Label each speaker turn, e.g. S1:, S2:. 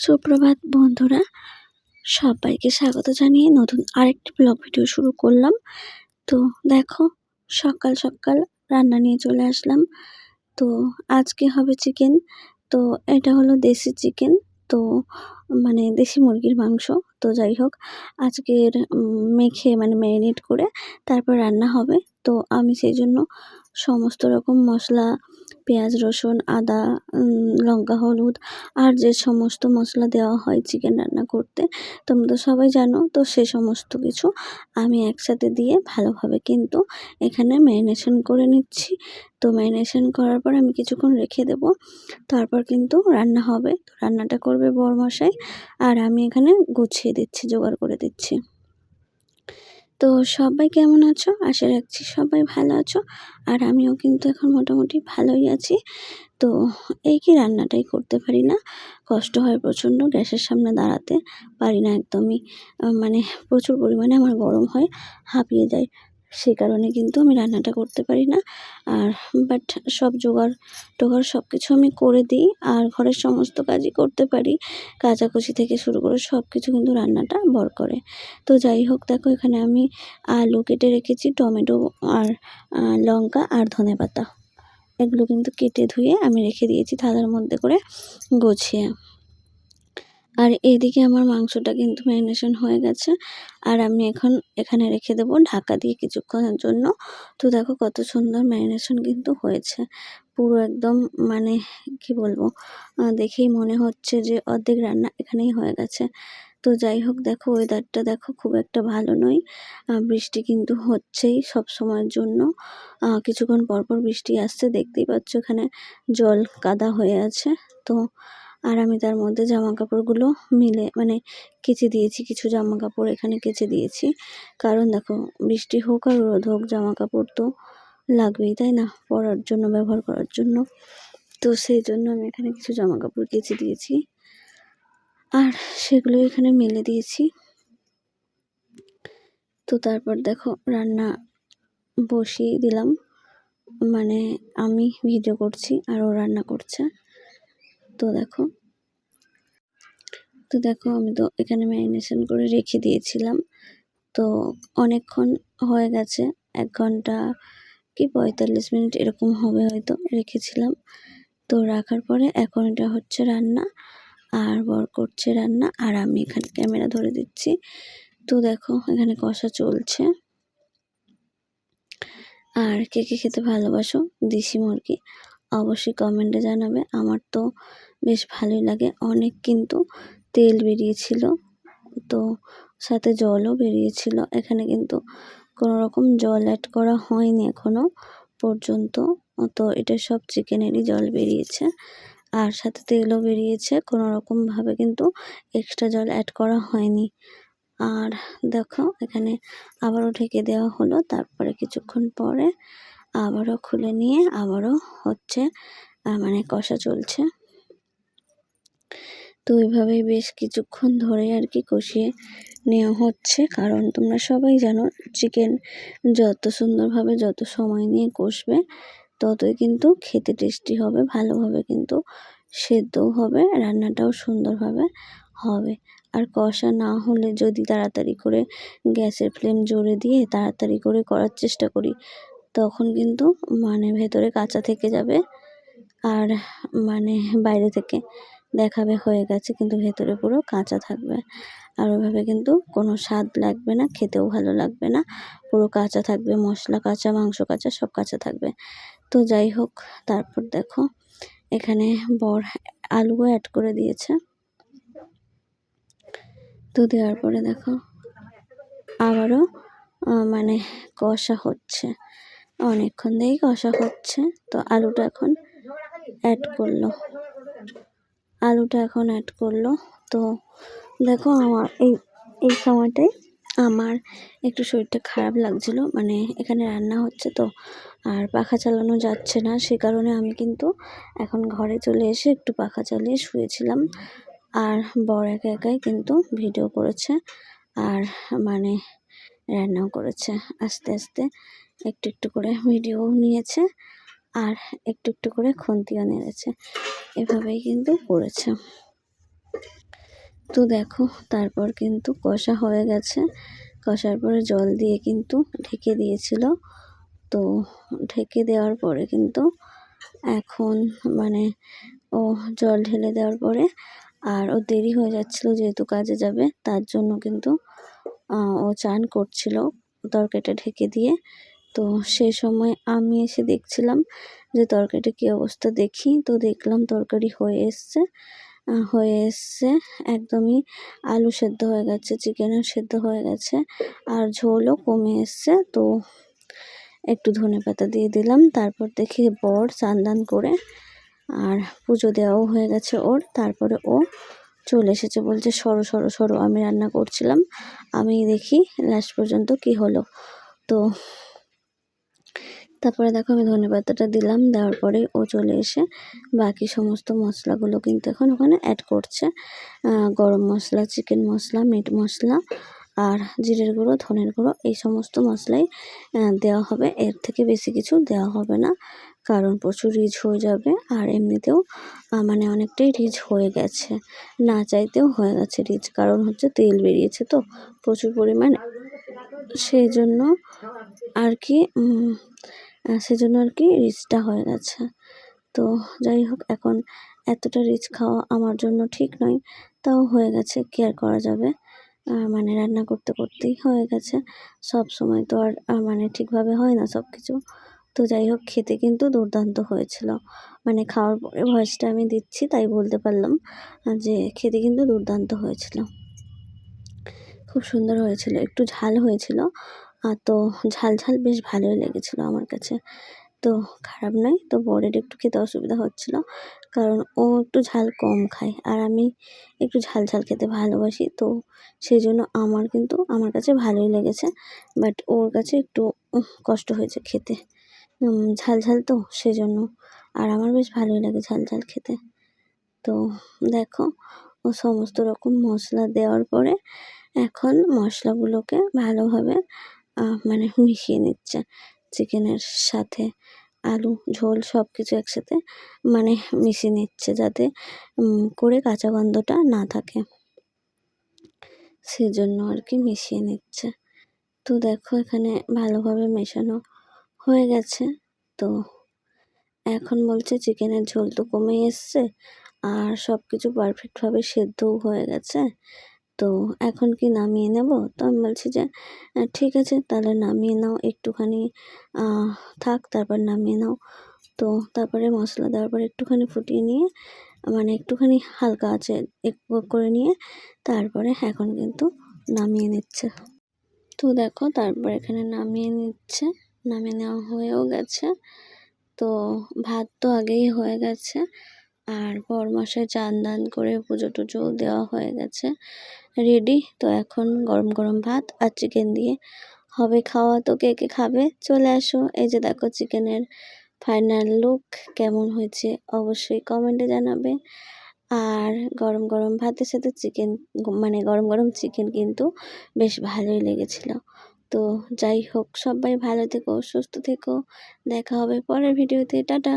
S1: সুপ্রভাত বন্ধুরা, সবাইকে স্বাগত জানিয়ে নতুন আরেকটি ব্লগ ভিডিও শুরু করলাম। তো দেখো, সকাল সকাল রান্না নিয়ে চলে আসলাম। তো আজকে হবে চিকেন তো এটা হলো দেশি চিকেন তো মানে দেশি মুরগির মাংস। তো যাই হোক, আজকের মেখে মানে ম্যারিনেট করে তারপর রান্না হবে। তো আমি সেই জন্য সমস্ত রকম মশলা পেঁয়াজ, রসুন, আদা লঙ্কা, হলুদ আর যে সমস্ত মশলা দেওয়া হয় চিকেন রান্না করতে, তোমরা তো সবাই জানো, তো সে সমস্ত কিছু আমি একসাথে দিয়ে ভালোভাবে কিন্তু এখানে ম্যারিনেশন করে নিচ্ছি। তো ম্যারিনেশন করার পর আমি কিছুক্ষণ রেখে দেব, তারপর কিন্তু রান্না হবে। তো রান্নাটা করবে বরমশাই আর আমি এখানে গুছিয়ে দিচ্ছি, জোগাড় করে দিচ্ছি। তো সবাই কেমন আছো? আশা রাখছি সবাই ভালো আছো আর আমিও কিন্তু এখন মোটামুটি ভালোই আছি। তো এই কি রান্নাটাই করতে পারি না? কষ্ট হয় প্রচণ্ড, গ্যাসের সামনে দাঁড়াতে পারি না একদমই। মানে প্রচুর পরিমাণে আমার গরম হয়, হাঁপিয়ে যায় সেই কারণে কিন্তু আমি রান্নাটা করতে পারি না। আর বাট সব জোগাড় টোগাড় সব কিছু আমি করে দিই। আর ঘরের সমস্ত কাজই করতে পারি। কাচাকুচি থেকে শুরু করে সব কিছু কিন্তু রান্নাটা বর করে। তো যাই হোক, দেখো এখানে আমি আলু কেটে রেখেছি, টমেটো আর লঙ্কা আর ধনেপাতা এগুলো কিন্তু কেটে ধুয়ে আমি রেখে দিয়েছি থালার মধ্যে করে গুছিয়ে। আর এদিকে আমার মাংসটা কিন্তু ম্যারিনেশন হয়ে গেছে। আর আমি এখন এখানে রেখে দেবো ঢাকা দিয়ে কিছুক্ষণের জন্য। তো দেখো কত সুন্দর ম্যারিনেশন কিন্তু হয়েছে। পুরো একদম মানে কি বলব দেখেই মনে হচ্ছে যে অর্ধেক রান্না এখানেই হয়ে গেছে। তো যাই হোক, দেখো ওয়েদারটা দেখো খুব একটা ভালো নয়। বৃষ্টি কিন্তু হচ্ছেই সব সময়ের জন্য। কিছুক্ষণ পর পর বৃষ্টি আসছে, দেখতেই পাচ্ছ এখানে জল কাদা হয়ে আছে। তো আর আমি তার মধ্যে জামা কাপড়গুলো মিলে মানে কেচে দিয়েছি, কিছু জামা কাপড় এখানে কেচে দিয়েছি। কারণ দেখো, বৃষ্টি হোক আর রোদ হোক জামা কাপড় তো লাগবেই, তাই না? পরার জন্য, ব্যবহার করার জন্য। তো সেই জন্য আমি এখানে কিছু জামা কাপড় কেচে দিয়েছি। আর সেগুলো এখানে মেলে দিয়েছি। তো তারপর দেখো, রান্না বসিয়ে দিলাম। মানে আমি ভিডিও করছি আর ও রান্না করছে। তো দেখো তো দেখো আমি তো এখানে ম্যারিনেশন করে রেখে দিয়েছিলাম। তো অনেকক্ষণ হয়ে গেছে, এক ঘণ্টা কি পঁয়তাল্লিশ মিনিট এরকম হবে হয়তো রেখেছিলাম। তো রাখার পরে এখন এটা হচ্ছে রান্না, আর বর করছে রান্না, আর আমি এখানে ক্যামেরা ধরে দিচ্ছি। তো দেখো এখানে কষা চলছে। আর কে কে খেতে ভালোবাসো? দেশি মুরগি। অবশ্যই কমেন্টে জানাবে। আমার তো বেশ ভালোই লাগে, অনেক কিন্তু তেল বেরিয়েছিল, তো সাথে জলও বেরিয়েছিল। এখানে কিন্তু কোনো রকম জল অ্যাড করা হয়নি এখনও পর্যন্ত। তো এটা সব চিকেনেরই জল বেরিয়েছে। আর সাথে তেলও বেরিয়েছে, কোনো রকমভাবে কিন্তু এক্সট্রা জল অ্যাড করা হয়নি। আর দেখো, এখানে আবারও ঢেকে দেওয়া হলো, তারপরে কিছুক্ষণ পরে আবারও খুলে নিয়ে আবারও হচ্ছে মানে কষা চলছে। তো এইভাবেই বেশ কিছুক্ষণ ধরে আর কি কষিয়ে নেওয়া হচ্ছে। কারণ তোমরা সবাই জানো চিকেন যত সুন্দরভাবে যত সময় নিয়ে কষবে, ততই কিন্তু খেতে টেস্টি হবে, ভালোভাবে কিন্তু সেদ্ধও হবে, রান্নাটাও সুন্দরভাবে হবে। আর কষা না হলে যদি তাড়াতাড়ি করে গ্যাসের ফ্লেম জোরে দিয়ে তাড়াতাড়ি করে করার চেষ্টা করি, তখন কিন্তু মানে ভেতরে কাঁচা থেকে যাবে, আর মানে বাইরে থেকে দেখাবে হয়ে গেছে, কিন্তু ভেতরে পুরো কাঁচা থাকবে। আর ওইভাবে কিন্তু কোনো স্বাদ লাগবে না, খেতেও ভালো লাগবে না। পুরো কাঁচা থাকবে, মশলা কাঁচা, মাংস কাঁচা, সব কাঁচা থাকবে। তো যাই হোক, তারপর দেখো, এখানে বর আলুও অ্যাড করে দিয়েছে। তো দেওয়ার পরে দেখো, আবারও মানে কষা হচ্ছে। অনেকক্ষণ থেকেই কষা হচ্ছে। তো আলুটা এখন অ্যাড করল। আলুটা এখন অ্যাড করল। তো দেখো আমার এই এই সময়টায় আমার একটু শরীরটা খারাপ লাগছিল মানে এখানে রান্না হচ্ছে তো, আর পাখা চালানো যাচ্ছে না, সে কারণে আমি কিন্তু এখন ঘরে চলে এসে একটু পাখা চালিয়ে শুয়েছিলাম। আর বর একা একাই কিন্তু ভিডিও করেছে, আর মানে রান্নাও করেছে, আস্তে আস্তে একটু একটু করে ভিডিও নিয়েছে। আর একটু একটু করে খুন্তিও নেড়েছে। এভাবেই কিন্তু করেছে। তো দেখো, তারপর কিন্তু কষা হয়ে গেছে। কষার পরে জল দিয়ে কিন্তু ঢেকে দিয়েছিল। তো ঢেকে দেওয়ার পরে কিন্তু এখন মানে ও জল ঢেলে দেওয়ার পরে আর ও দেরি হয়ে যাচ্ছিল যেহেতু কাজে যাবে, তার জন্য কিন্তু ও চান করছিল তরকারিটা ঢেকে দিয়ে। তো সে সময় আমি এসে দেখছিলাম যে তরকারিটা কী অবস্থা দেখি। তো দেখলাম তরকারি হয়ে এসছে। হয়ে এসছে একদমই আলু সেদ্ধ হয়ে গেছে চিকেনও সেদ্ধ হয়ে গেছে আর ঝোলও কমে এসছে। তো একটু ধনে পাতা দিয়ে দিলাম, তারপর দেখি বর চান দান করে আর পুজো দেওয়াও হয়ে গেছে ওর। তারপরে ও চলে এসেছে বলছে, সরো সরো সরো, আমি রান্না করছিলাম। আমি দেখি লাস্ট পর্যন্ত কি হলো। তো তারপরে দেখো আমি ধনে পাতাটা দিলাম, দেওয়ার পরে ও চলে এসে বাকি সমস্ত মশলাগুলো কিন্তু এখন ওখানে অ্যাড করছে। গরম মশলা চিকেন মশলা মিট মশলা আর জিরের গুঁড়ো, ধনের গুঁড়ো, এই সমস্ত মশলাই দেওয়া হবে। এর থেকে বেশি কিছু দেওয়া হবে না, কারণ প্রচুর রিচ হয়ে যাবে আর এমনিতেও মানে অনেকটাই রিচ হয়ে গেছে। না চাইতেও হয়ে গেছে রিচ, কারণ হচ্ছে তেল বেরিয়েছে তো প্রচুর পরিমাণে। সেই জন্য আর কি সেজন্য আর কি রিচটা হয়ে গেছে। তো যাই হোক, এখন এতটা রিচ খাওয়া আমার জন্য ঠিক নয়, তাও হয়ে গেছে কেয়ার করা যাবে। মানে রান্না করতে করতেই হয়ে গেছে। সব সময় তো আর মানে ঠিকভাবে হয় না সব কিছু তো যাই হোক, খেতে কিন্তু দুর্দান্ত হয়েছিল। মানে খাওয়ার পরে ভয়েসটা আমি দিচ্ছি, তাই বলতে পারলাম যে খেতে কিন্তু দুর্দান্ত হয়েছিল। খুব সুন্দর হয়েছিল, একটু ঝাল হয়েছিল তো ঝাল ঝাল বেশ ভালোই লেগেছিলো আমার কাছে। তো খারাপ নয়, তো বরের একটু খেতে অসুবিধা হচ্ছিল, কারণ ও একটু ঝাল কম খায় আর আমি একটু ঝাল ঝাল খেতে ভালোবাসি, তো সেই জন্য আমার কিন্তু, আমার কাছে ভালোই লেগেছে বাট ওর কাছে একটু কষ্ট হয়েছে খেতে। ঝাল ঝাল তো সেজন্য, আর আমার বেশ ভালোই লাগে ঝাল ঝাল খেতে। তো দেখো, ও সমস্ত রকম মশলা দেওয়ার পরে এখন মশলাগুলোকে ভালোভাবে মানে মিশিয়ে নিচ্ছে। চিকেনের সাথে আলু, ঝোল সব কিছু একসাথে মানে মিশিয়ে নিচ্ছে যাতে করে কাঁচা গন্ধটা না থাকে। সেজন্য আর কি মিশিয়ে নিচ্ছে। তো দেখো এখানে ভালোভাবে মেশানো হয়ে গেছে। তো এখন বলছে চিকেনের ঝোল তো কমে এসছে, আর সব কিছু পারফেক্টভাবে সেদ্ধও হয়ে গেছে। তো এখন কি নামিয়ে নেব? তো আমি বলছি যে ঠিক আছে, তাহলে নামিয়ে নাও একটুখানি থাক, তারপর নামিয়ে নাও। তো তারপরে মশলা দেওয়ার পর একটুখানি ফুটিয়ে নিয়ে মানে একটুখানি হালকা আছে একটু করে নিয়ে, তারপরে এখন কিন্তু নামিয়ে নিচ্ছে। তো দেখো, তারপর এখানে নামিয়ে নিচ্ছে, নামিয়ে নেওয়া হয়েও গেছে। তো ভাত তো আগেই হয়ে গেছে। আর বরমশাই চান দান করে পুজো টুজো দেওয়া হয়ে গেছে। রেডি তো এখন গরম গরম ভাত আর চিকেন দিয়ে। হবে খাওয়া, তো কে কে খাবে? চলে আসো। এই যে দেখো চিকেনের ফাইনাল লুক কেমন হয়েছে অবশ্যই কমেন্টে জানাবে। আর গরম গরম ভাতের সাথে চিকেন মানে গরম গরম চিকেন কিন্তু বেশ ভালোই লেগেছিল। তো যাই হোক, সবাই ভালো থেকো, সুস্থ থেকো। দেখা হবে পরের ভিডিওতে টাটা!